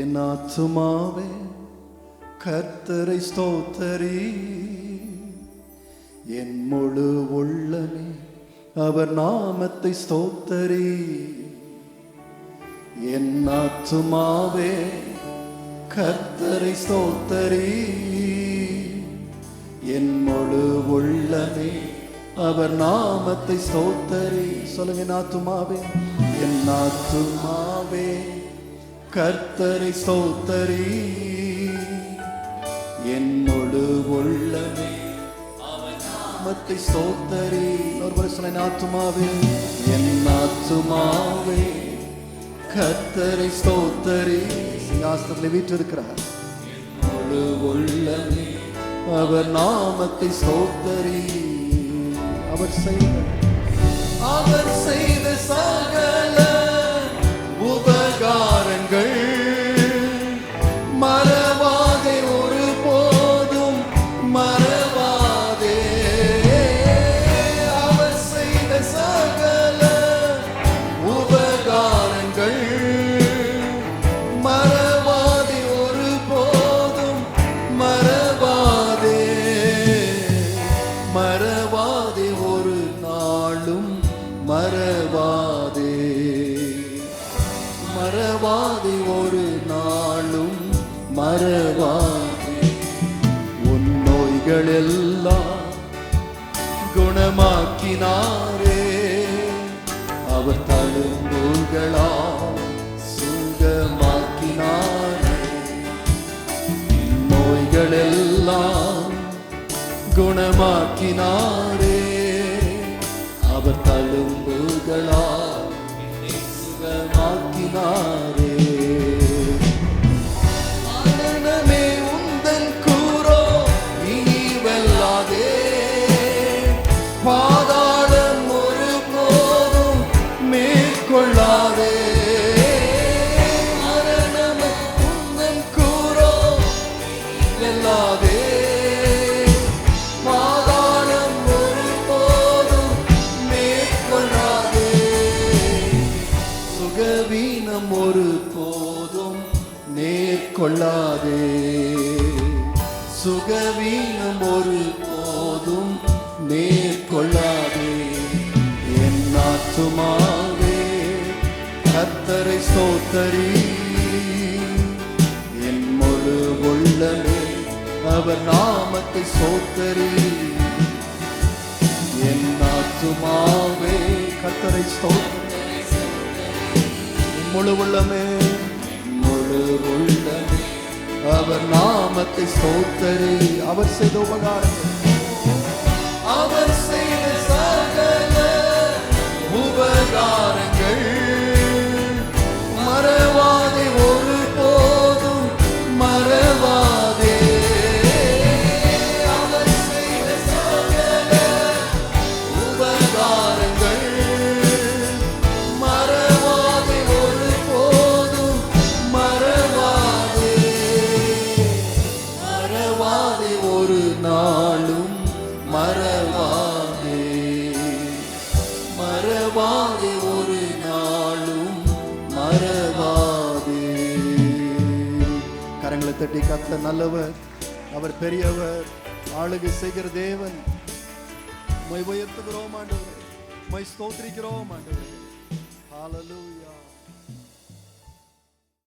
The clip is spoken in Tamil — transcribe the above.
என் ஆத்துமாவே கர்த்தரை ஸ்தோத்தரி. என் முழு உள்ளமே அவர் நாமத்தை ஸ்தோத்தரி. என் ஆத்துமாவே கர்த்தரை ஸ்தோத்தரி. என் முழு உள்ளமே அவர் நாமத்தை ஸ்தோத்தரி. சொல்லுங்க நாத்துமாவே என் நாத்துமாவே கர்த்தரை சோத்தரி என்னோடு உள்ளமே நாமத்தை சோத்தரி ஒரு பிரச்சனை ஆத்துமாவே என் ஆத்துமாவே. கர்த்தரை சோத்தரி சிங்காசனத்தில் வீற்றிருக்கிறார். என்னோடு உள்ளமே அவர் நாமத்தை சோத்தரி அவர் செய்த அவர் மறவாதே ஒரு போதும் மறவாதே. அவர் செய்த சகல உபகாரங்கள் மறவாதே ஒரு போதும் மறவாதே. மறவாதே ஒரு நாளும் மறவாதே. மறவாதே ஒரு மறவாதே. உன் நோய்கள் குணமாக்கினாரே. அவர் தழும்புகளால் சுகமாக்கினாரே. நோய்கள் குணமாக்கினாரே. அவர் பாதாளம் ஒரு போதும் மேற்கொள்ளாதே. மரணமே உந்தன் கூரோ வெல்லாதே பாதாளம் ஒரு போதும் மேற்கொள்ளாதே. சுகவீனம் ஒரு போதும் நேர்கொள்ளாதே சுகவீனம் ஒரு கொள்ளாதே என் ஆத்துமாவே கத்தரை சோத்தரி என் முழு உள்ளமே அவர் நாமத்தை சோத்தரி என் ஆத்துமாவே கத்தரை சோத்தரி முழு உள்ளமே முழு உள்ளமே அவர் நாமத்தை சோத்தரி அவர் செய்த உபகாரங்கள். அவர் மறவாதே ஒரு நாளும் மறவாதே. கரங்களை தட்டி கத்த நல்லவர் அவர் பெரியவர் ஆளுகை செய்கிற தேவன். உம்மை உயர்த்துகிறோம் ஆண்டவரே. உம்மை ஸ்தோத்திரிக்கிறோம் ஆண்டவரே. ஹalleluya